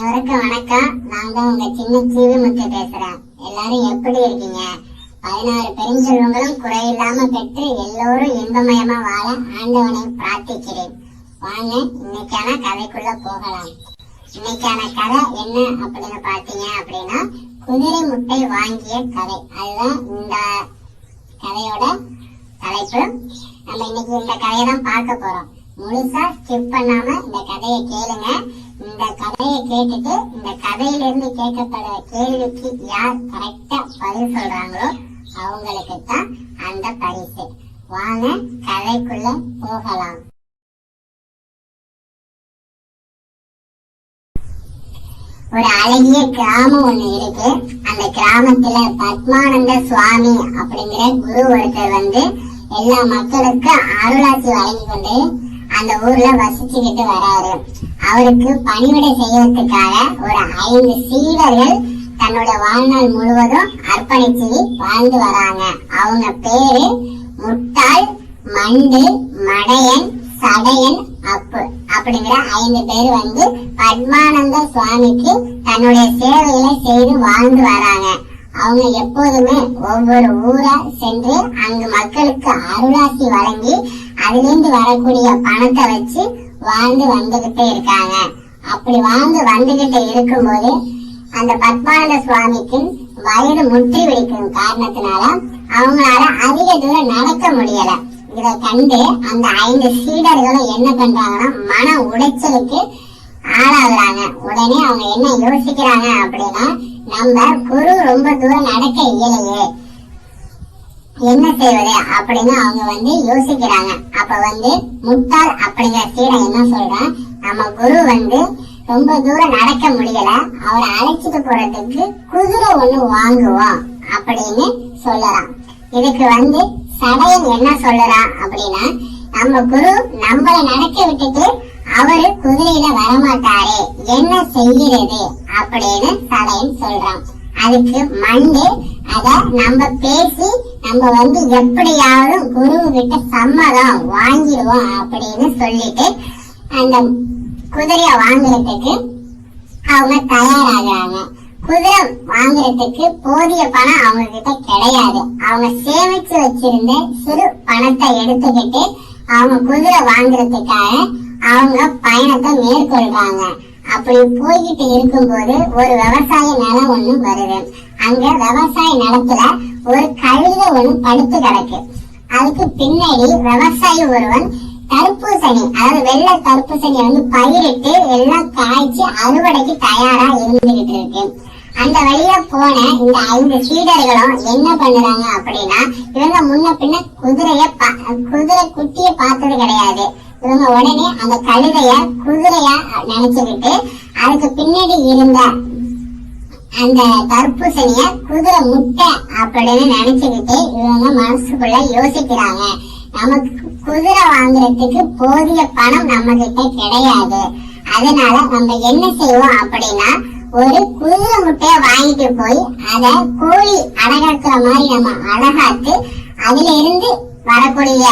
அனைவருக்கும் வணக்கம். நான் தான் உங்க சின்ன சீவி முத்து பேசுறேன். எல்லாரும் எப்படி இருக்கீங்க? பதினாறு பெருஞ்செல்வங்களும் குறையில்லாம பெற்று எல்லோரும் இன்பமயமா வாழ ஆண்டவனை பிரார்த்திக்கிறேன். வாங்க இன்னைக்கான கதைக்குள்ள போகலாம். இன்னைக்கான கதை என்ன அப்படின்னு பாத்தீங்க அப்படின்னா குதிரை முட்டை வாங்கிய கதை. அதுதான் இந்த கதையோட தலைப்பு. நம்ம இன்னைக்கு இந்த கதையை தான் பார்க்க போறோம். முழுசா ஸ்கிப் பண்ணாம இந்த கதையை கேளுங்க. இந்த கதையை கேட்டுட்டு இந்த கதையில இருந்து கேட்கப்படுற கேள்விக்கு யார் கரெக்டா பதில் சொல்றாங்களோ அவங்களுக்கு தான் அந்த பரிசு. வாங்க கதைக்குள்ள போகலாம். ஒரு அழகிய கிராமம் ஒண்ணு இருக்கு. அந்த கிராமத்துல பத்மானந்த சுவாமி அப்படிங்கிற குரு ஒருத்தர் வந்து எல்லா மக்களுக்கும் அருளாசி வழங்கி கொண்டு அந்த ஊர்ல வசிச்சுக்கிட்டு வராரு. அவருக்கு பணிவிடை செய்யறதுக்காக ஒரு ஐந்து சீடர்கள் தன்னோட வாழ்நாள் முழுவதும் அர்ப்பணிச்சு வாழ்ந்து வராங்க. அவங்க பேரு முட்டாள் மண்டு மடையன் சடையன் அப்பு அப்படிங்கிற ஐந்து பேர் வந்து பத்மானந்த சுவாமிக்கு தன்னுடைய சேவைகளை செய்து வாழ்ந்து வராங்க. அவங்க எப்போதுமே ஒவ்வொரு ஊரா சென்று அங்கு மக்களுக்கு அருளாசி வழங்கி அதிலிருந்து வரக்கூடிய பணத்தை வச்சு வாழ்ந்து வந்துகிட்டே இருக்காங்க. அப்படி வாழ்ந்து வந்துகிட்டு இருக்கும்போது அந்த பத்மானந்த சுவாமிக்கு வயது முற்றி வைக்கும் காரணத்தினால அவங்களால அதிக தூரம் நடக்க முடியல. இதை கண்டு அந்த ஐந்து சீடர்களும் என்ன பண்றாங்கன்னா மன உடைச்சலுக்கு ஆளாகுறாங்க. உடனே அவங்க என்ன யோசிக்கிறாங்க அப்படின்னா நம்ம குரு ரொம்ப தூரம் நடக்க இயலையே. என்ன செய்வது அப்படின்னு அவங்க வந்து யோசிக்கிறாங்க. அப்ப வந்து முட்டாள் அப்படிங்கிற சீடன் என்ன சொல்றான் நம்ம குரு வந்து ரொம்ப தூரம் நடக்க முடியல. அவரை அழைச்சிட்டு போறதுக்கு குதிரை ஒண்ணு வாங்குவோம் அப்படின்னு சொல்லறான். இதுக்கு வந்து சடையன் என்ன சொல்லறான் அப்படின்னா நம்ம குரு நம்மளை நடக்க விட்டுட்டு அவரு குதிரையில வரமாட்டாரே. என்ன செய்கிறது? அப்படின்னு சடையன் சொல்றான். அதுக்கு மண்டு அத நம்ம பேசி நம்ம வந்து எப்படியாவது குரு கிட்ட சம்மதம் வாங்கிடுவோம் அப்படின்னு சொல்லிட்டு அந்த குதிரைய வாங்குறதுக்கு அவங்க தயாராகிறாங்க. குதிரை வாங்குறதுக்கு போதிய பணம் அவங்க கிட்ட கிடையாது. அவங்க சேமிச்சு வச்சிருந்த சிறு பணத்தை எடுத்துக்கிட்டு அவங்க குதிரை வாங்குறதுக்காக அவங்க பயணத்தை மேற்கொள்றாங்க. அப்படி போய்கிட்டு இருக்கும்போது ஒரு விவசாய நிலம் ஒண்ணு வருது. அங்க விவசாய நிலத்துல ஒரு கழுத ஒண்ணு படுத்து கிடக்கு. அதுக்கு பின்னாடி விவசாயி ஒருவன் தர்பூசணி அதாவது வெள்ளை தர்பூசணி வந்து பயிரிட்டு எல்லாம் காய்ச்சி அறுவடைக்கு தயாரா இருந்துகிட்டு இருக்கு. அந்த வழியா போன இந்த ஐந்து சீடர்களும் என்ன பண்ணுறாங்க அப்படின்னா இவங்க முன்ன பின்ன குதிரைய பா- குதிரை குட்டிய பார்த்தது கிடையாது. இவங்க உடனே அந்த கழுதைய குதிரையா நினைச்சுக்கிட்டு அதுக்கு பின்னாடி இருந்த அந்த தர்பூசணிய குதிரை முட்டை அப்படின்னு நினைச்சுக்கிட்டு இவங்க மனசுக்குள்ள யோசிக்கிறாங்க. நமக்கு குதிரை வாங்குறதுக்கு போதிய பணம் நம்ம கிட்ட கிடையாது. அதனால நம்ம என்ன செய்வோம் அப்படின்னா ஒரு குதிரை முட்டைய வாங்கிட்டு போய் அத கோழி அடகாக்குற மாதிரி நம்ம அழகாத்து அதுல இருந்து வரக்கூடிய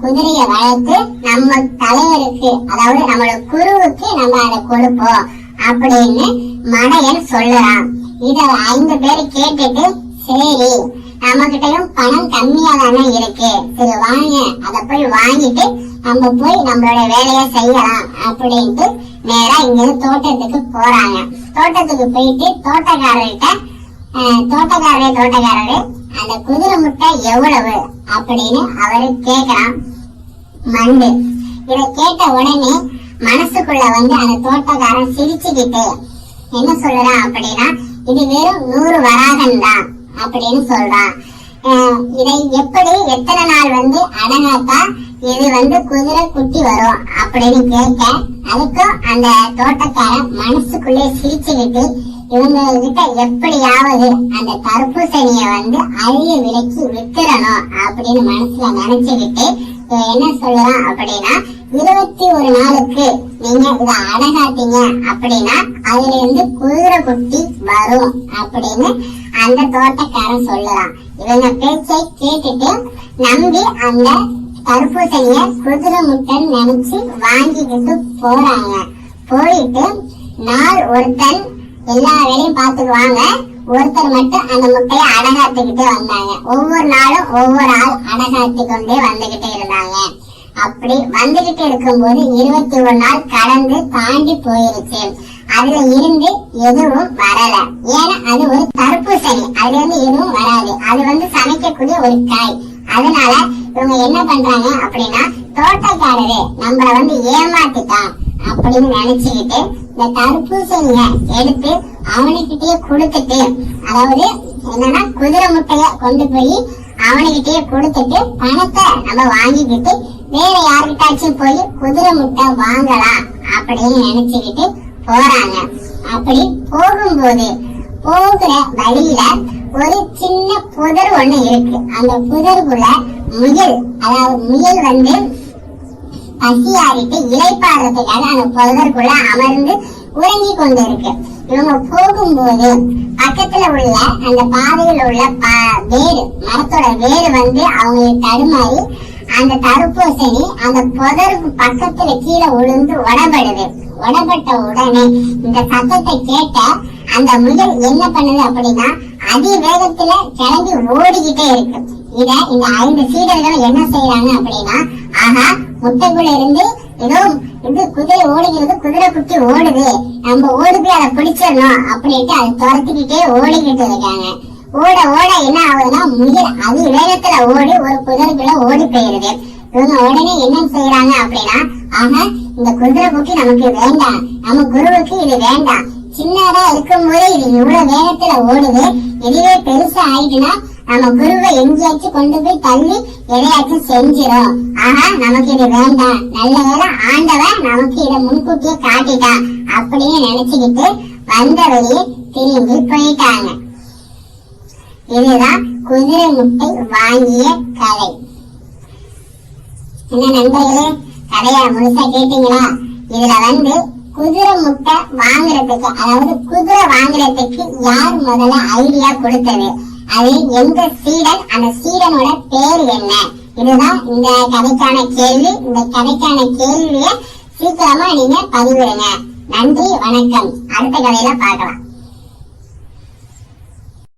குதிரைய வளர்த்து நம்ம தலைவருக்கு அதாவது நம்மளோட குருவுக்கு நம்ம அதை கொடுப்போம் அப்படின்னு மடையன் சொல்லுறான். இத ஐந்து பேர் கேட்டுட்டு சரி நம்ம கிட்டயும் பணம் கம்மியா தானே இருக்கு. சரி வாங்க. அத போய் வாங்கிட்டு நம்ம போய் நம்மளோட வேலையை செய்யலாம் அப்படின்ட்டு நேரா இங்க தோட்டத்துக்கு போறாங்க. தோட்டத்துக்கு போயிட்டு தோட்டக்காரர்கிட்ட தோட்டக்காரரே தோட்டக்காரரே அந்த குதிரை முட்டை எவ்வளவு? அப்படின்னு அவரு கேக்குறான். மண்டு இத கேட்ட உடனே மனசுக்குள்ள வந்து அந்த தோட்டக்காரன் சிரிச்சுக்கிட்டு என்ன சொல்லுறான் அப்படின்னா இது வெறும் நூறு வராகன் தான் அப்படின்னு சொல்றான். இதை எப்படி எத்தனை நாள் வந்து அடங்காத்தா இது வந்து குதிரை குட்டி வரும் அப்படின்னு கேட்க அதுக்கும் அந்த தோட்டக்காரன் மனசுக்குள்ளே சிரிச்சுக்கிட்டு உங்ககிட்ட எப்படியாவது அந்த தர்பூசணிய வந்து அழிய விலைக்கு வித்துறணும் அப்படின்னு மனசுல நினைச்சுக்கிட்டு என்ன சொல்லலாம் அப்படின்னா இருபத்தி ஒரு நாளுக்கு நீங்க இத அடகாத்தீங்க அப்படின்னா அதுல இருந்து குதிரை குட்டி வரும் அப்படின்னு அந்த தோட்டக்காரன் சொல்லலாம் இவங்க பேச்சை கேட்டுட்டு நம்பி அந்த தர்பூசணிய குதிரை முட்டன் நினைச்சு வாங்கிக்கிட்டு போறாங்க. போயிட்டு நாள் ஒருத்தன் எல்லா வேலையும் பார்த்துக்குவாங்க. ஒருத்தர் மட்டும் அந்த முட்டையை அடகாத்துக்கிட்டே வந்தாங்க. ஒவ்வொரு நாளும் ஒவ்வொரு ஆள் அடகாத்தி கொண்டே வந்துகிட்டே இருந்தாங்க. அப்படி வந்துகிட்டு இருக்கும்போது இருபத்தி ஒரு நாள் கடந்து தாண்டி போயிருச்சு. அதுல இருந்து எதுவும் வரல. ஏன்னா அது ஒரு தர்பூசணி. அதுல இருந்து எதுவும் வராது. அது வந்து சமைக்கக்கூடிய ஒரு காய். அதனால இவங்க என்ன பண்றாங்க அப்படின்னா தோட்டக்காரரு நம்மள வந்து ஏமாத்திட்டான். அப்படின்னு நினைச்சுக்கிட்டு இந்த தர்பூசணிய எடுத்து அவனுக்கிட்டயே கொடுத்துட்டு அதாவது என்னன்னா குதிரை முட்டைய கொண்டு போய் அவனுக்கிட்டயே கொடுத்துட்டு பணத்தை நம்ம வாங்கிக்கிட்டு வேற யாருக்கிட்டாச்சும் போய் குதிரை முட்டை வாங்கலாம் அப்படின்னு நினைச்சுக்கிட்டு போறாங்க. அப்படி போகும்போது போகிற வழியில ஒரு சின்ன புதர் ஒண்ணு இருக்கு. அந்த புதருக்குள்ள முயல் அதாவது முயல் வந்து பசியாறிட்டு இலைப்பாடுறதுக்காக அந்த புதருக்குள்ள அமர்ந்து உறங்கி கொண்டு இருக்கு இவங்க போகும்போது பக்கத்துல உள்ள அந்த பாதையில் உள்ள வேறு மரத்தோட வேறு வந்து அவங்களுக்கு தடுமாறி அந்த தடுப்பூசணி அந்த புதருக்கு பக்கத்துல கீழே உளுந்து உடம்படுது. உடம்பட்ட உடனே இந்த சத்தத்தை கேட்ட அந்த முயல் என்ன பண்ணுது அப்படின்னா அதிவேகத்துல கிளம்பி ஓடிக்கிட்டே இருக்கு. இத இந்த ஐந்து சீடர்கள் என்ன செய்யறாங்க அப்படின்னா ஆஹா முட்டைக்குள்ள இருந்து ஏதோ இது குதிரை ஓடுகிறது குதிரை குட்டி ஓடுது. நம்ம ஓடி போய் அதை பிடிச்சிடணும் அப்படின்ட்டு அது துரத்திக்கிட்டே ஓடிக்கிட்டு இருக்காங்க. ஓட ஓட என்ன ஆகுதுன்னா முயல் அது வேகத்துல ஓடி ஒரு குதிரைக்குள்ள ஓடி போயிருது. இவங்க உடனே என்ன செய்யறாங்க அப்படின்னா ஆனா இந்த குதிரை குட்டி நமக்கு வேண்டாம். நம்ம குருவுக்கு இது வேண்டாம். சின்னதா இருக்கும்போதே இது இவ்வளவு வேகத்துல ஓடுது. இதுவே பெருசா ஆயிட்டுன்னா நம்ம குருவை எங்கேயாச்சும் கொண்டு போய் தள்ளி எதையாச்சும் செஞ்சிடும் ஆஹா நமக்கு இது வேண்டாம். நல்ல வேலை ஆண்டவன் நமக்கு இதை முன்கூட்டியே காட்டிட்டான் அப்படின்னு நினைச்சுக்கிட்டு வந்த வழியே திரும்பி போயிட்டாங்க. இதுதான் குதிரை முட்டை வாங்கிய கதை. என்ன நண்பர்களே கதையா முழுசா கேட்டீங்களா? இதுல வந்து குதிரை முட்டை வாங்குறதுக்கு அதாவது குதிரை வாங்குறதுக்கு யார் முதல்ல ஐடியா கொடுத்தது? அது எந்த சீடன் அந்த சீடனோட பேர் என்ன? இதுதான் இந்த கதைக்கான கேள்வி. இந்த கதைக்கான கேள்விய சீக்கிரமா நீங்க பதிவிடுங்க. நன்றி வணக்கம். அடுத்த கதையில பார்க்கலாம்.